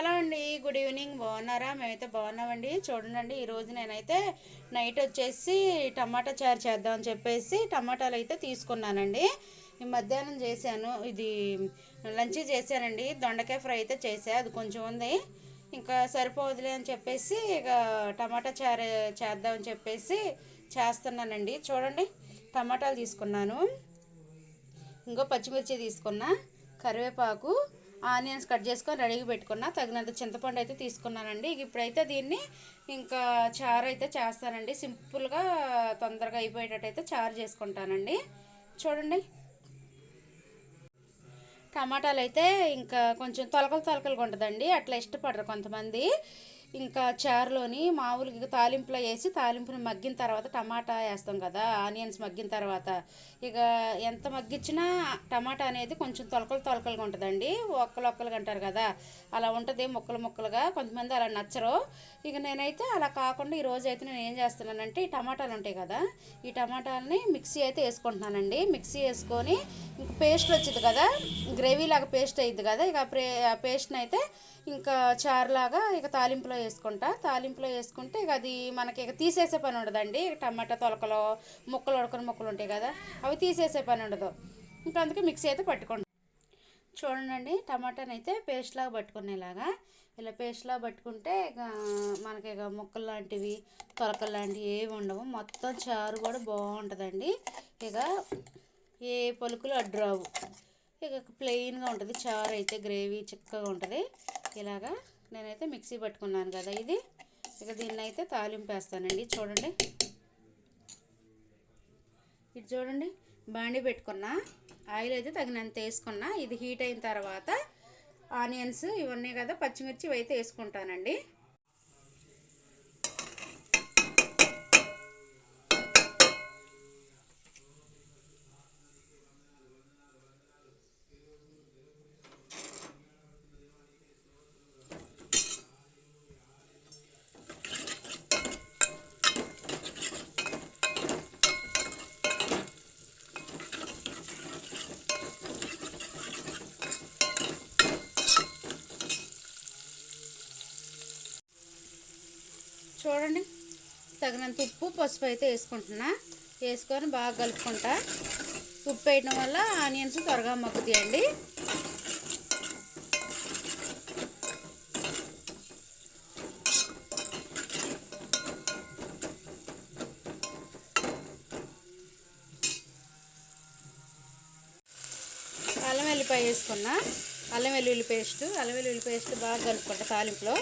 Hello అండి? Good evening బాగున్నారా? మేమైతే బాగున్నామండి. చూడండి ఈరోజు నేనైతే నైట్ వచ్చేసి టమాటా చారు చేద్దామని చెప్పేసి టమాటాలు అయితే తీసుకున్నానండి. ఈ మధ్యాహ్నం చేశాను. ఇది లంచ్ చేశానండి. దొండకాయ ఫ్రై అయితే చేసా అది కొంచెం ఉంది. ఇంకా సరిపోదులే అని చెప్పేసి ఇక టమాటా చారు చేద్దామని చెప్పేసి చేస్తున్నానండి. చూడండి టమాటాలు తీసుకున్నాను. ఇంకో పచ్చిమిర్చి తీసుకున్నా. కరివేపాకు. ఆనియన్స్ కట్ చేసుకొని రెడీగా పెట్టుకున్నా. తగినంత చింతపండు అయితే తీసుకున్నానండి. ఇప్పుడైతే దీన్ని ఇంకా చారు అయితే చేస్తానండి. సింపుల్గా తొందరగా అయిపోయేటట్టు అయితే చారు చేసుకుంటానండి. చూడండి. టమాటాలు అయితే ఇంకా కొంచెం తొలకలు తొలకలుగా ఉంటుందండి. అట్లా ఇష్టపడరు కొంతమంది. ఇంకా చారులోని మామూలుగా తాలింపులో వేసి తాలింపుని మగ్గిన తర్వాత టమాటా వేస్తాం కదా ఆనియన్స్ మగ్గిన తర్వాత. ఇక ఎంత మగ్గించినా టమాటా అనేది కొంచెం తొలకలు తొలకలుగా ఉంటుందండి. ఒక్కలు ఒక్కలుగా అంటారు కదా అలా ఉంటుంది ముక్కలు ముక్కలుగా. కొంతమంది అలా నచ్చరు. ఇక నేనైతే అలా కాకుండా ఈరోజు అయితే నేను ఏం చేస్తున్నానంటే ఈ టమాటాలు ఉంటాయి కదా ఈ టమాటాలని మిక్సీ అయితే వేసుకుంటున్నానండి. మిక్సీ వేసుకొని ఇంక పేస్ట్ వచ్చింది కదా గ్రేవీ లాగా పేస్ట్ అయ్యింది కదా ఇక ఆ పేస్ట్ని అయితే ఇంకా చారులాగా ఇక తాలింపులో వేసుకుంటా తాలింపులో వేసుకుంటే ఇక అది మనకి ఇక తీసేసే పని ఉండదండి. టమాటా తొలకలు ముక్కలు ఉడకని ముక్కలు ఉంటాయి కదా అవి తీసేసే పని ఉండదు. ఇంకా అందుకే మిక్సీ అయితే పట్టుకుంటాం. చూడండి టమాటాని అయితే పేస్ట్లాగా పట్టుకునేలాగా. ఇలా పేస్ట్లాగా పట్టుకుంటే ఇక మనకి ఇక ముక్కలు లాంటివి తొలకలు లాంటివి ఏవి ఉండవు. మొత్తం చారు కూడా బాగుంటుందండి. ఇక ఏ పలుకులు అడ్డురావు ఇక ప్లెయిన్గా ఉంటుంది. చారు అయితే గ్రేవీ చిక్కగా ఉంటుంది. ఇలాగా నేనైతే మిక్సీ పట్టుకున్నాను కదా ఇది. ఇక దీన్ని అయితే తాలింపు వేస్తానండి చూడండి. ఇది చూడండి. బాండి పెట్టుకున్నా. ఆయిల్ అయితే తగినంత వేసుకున్నా. ఇది హీట్ అయిన తర్వాత ఆనియన్స్ ఇవన్నీ కదా పచ్చిమిర్చి అయితే వేసుకుంటానండి చూడండి తగినంత ఉప్పు పసుపు అయితే వేసుకుంటున్నా. వేసుకొని బాగా కలుపుకుంటా. ఉప్పు వేయడం వల్ల ఆనియన్స్ త్వరగా మగ్గుతాయండి. అల్లం వెల్లిపాయ వేసుకున్నా. అల్లం వెల్లుల్లి పేస్ట్. అల్లం వెల్లుల్లి పేస్ట్ బాగా కలుపుకుంటా తాలింపులో.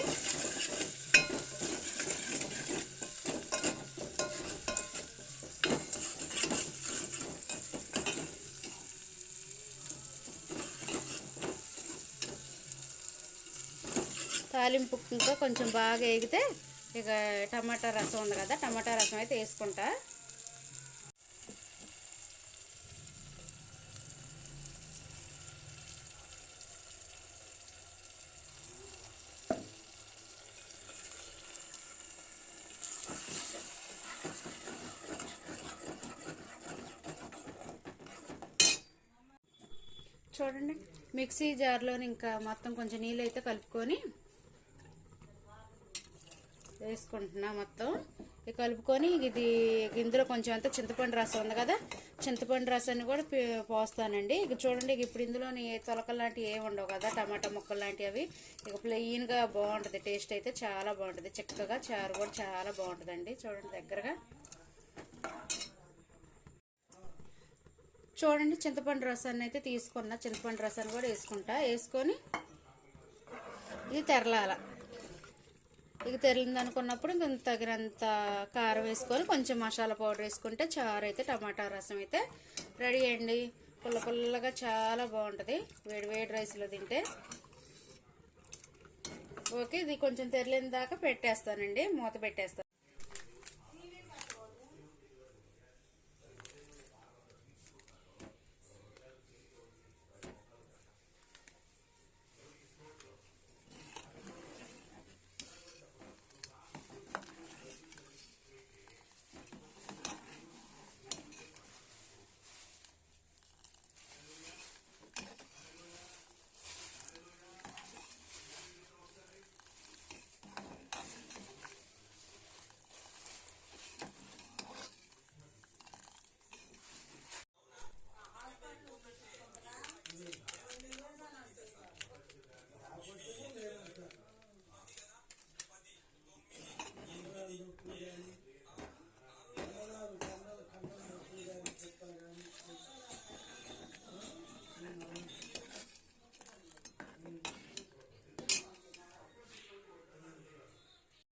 తాలింపు ఇంకా కొంచెం బాగా ఎగితే ఇక టమాటా రసం ఉంది కదా టమాటా రసం అయితే వేసుకుంటా. చూడండి మిక్సీ జార్లోని ఇంకా మొత్తం కొంచెం నీళ్ళు అయితే కలుపుకొని వేసుకుంటున్నా మొత్తం. ఇక కలుపుకొని ఇది ఇందులో కొంచెం అంతా చింతపండు రసం ఉంది కదా చింతపండు రసాన్ని కూడా పోస్తానండి. ఇక చూడండి ఇక ఇప్పుడు ఇందులోని ఏ తొలకలు లాంటివి ఏమి ఉండవు కదా టమాటా ముక్కలు లాంటివి అవి. ఇక ప్లెయిన్గా బాగుంటుంది టేస్ట్ అయితే చాలా బాగుంటుంది. చిక్కగా చారు కూడా చాలా బాగుంటుందండి. చూడండి దగ్గరగా. చూడండి చింతపండు రసాన్ని అయితే తీసుకున్నా. చింతపండు రసాన్ని కూడా వేసుకుంటా. వేసుకొని ఇది తెరలాల. ఇక తెరిలింది అనుకున్నప్పుడు ఇంక తగినంత కారం వేసుకొని కొంచెం మసాలా పౌడర్ వేసుకుంటే చారు అయితే టమాటా రసం అయితే రెడీ అయ్యండి పుల్ల పుల్లగా చాలా బాగుంటుంది. వేడి వేడి రైస్లో తింటే. ఓకే ఇది కొంచెం తెరిలిన దాకా పెట్టేస్తానండి. మూత పెట్టేస్తాను